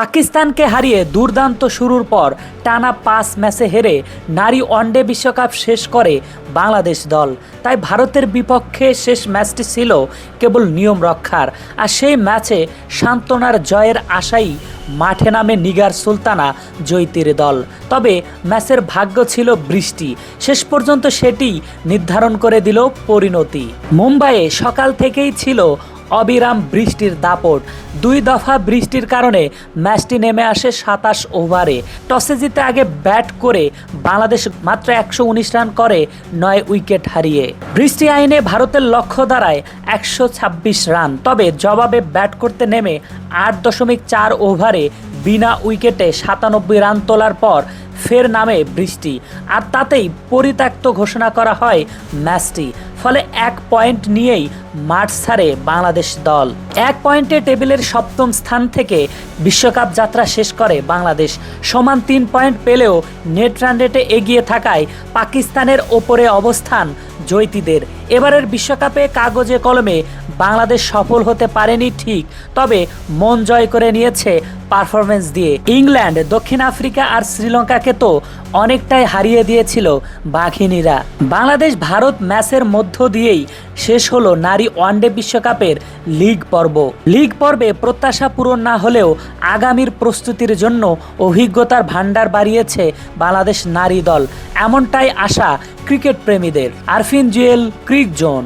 পাকিস্তানকে হারিয়ে দুর্দান্ত শুরুর পর টানা পাঁচ ম্যাচে হেরে নারী ওয়ানডে বিশ্বকাপ শেষ করে বাংলাদেশ দল। তাই ভারতের বিপক্ষে শেষ ম্যাচটি ছিল কেবল নিয়ম রক্ষার। আর সেই ম্যাচে সান্ত্বনার জয়ের আশাই মাঠে নামে নিগার সুলতানা জৈতির দল। তবে ম্যাচের ভাগ্য ছিল বৃষ্টি। শেষ পর্যন্ত সেটি নির্ধারণ করে দিল পরিণতি। মুম্বাইয়ে সকাল থেকেই ছিল অবিরাম বৃষ্টির দাপট। দুই দফা বৃষ্টির কারণে ম্যাচটি নেমে আসে সাতাশ ওভারে। টসে জিতে আগে ব্যাট করে বাংলাদেশ মাত্র একশো উনিশ রান করে, নয় উইকেট হারিয়ে। বৃষ্টি আইনে ভারতের লক্ষ্য দাঁড়ায় একশো ছাব্বিশ রান। তবে জবাবে ব্যাট করতে নেমে আট দশমিক চার ওভারে বিনা উইকেটে সাতানব্বই রান তোলার পর ফের নামে বৃষ্টি। আর তাতেই পরিত্যক্ত ঘোষণা করা হয় ম্যাচটি। ফলে এক পয়েন্ট নিয়েই মাঠ ছাড়ে বাংলাদেশ দল। এক পয়েন্টে টেবিলের সপ্তম স্থান থেকে বিশ্বকাপ যাত্রা শেষ করে বাংলাদেশ। সমান তিন পয়েন্ট পেলেও নেট রান রেটে এগিয়ে থাকায় পাকিস্তানের ওপরে অবস্থান জৈতিদের এবারের বিশ্বকাপে কাগজে কলমে বাংলাদেশ সফল হতে পারেনি ঠিক, তবে মন জয় করে নিয়েছে পারফরমেন্স দিয়ে। ইংল্যান্ড, দক্ষিণ আফ্রিকা আর শ্রীলঙ্কাকে তো অনেকটাই হারিয়ে দিয়েছিল বাঘিনীরা। বাংলাদেশ ভারত ম্যাচের মধ্য দিয়েই শেষ হলো নারী ওয়ানডে বিশ্বকাপের লিগ পর্ব। লিগ পর্বে প্রত্যাশা পূরণ না হলেও আগামীর প্রস্তুতির জন্য অভিজ্ঞতার ভাণ্ডার বাড়িয়েছে বাংলাদেশ নারী দল। এমনটাই আশা ক্রিকেট প্রেমীদের। Arfin Jewel, crick zone.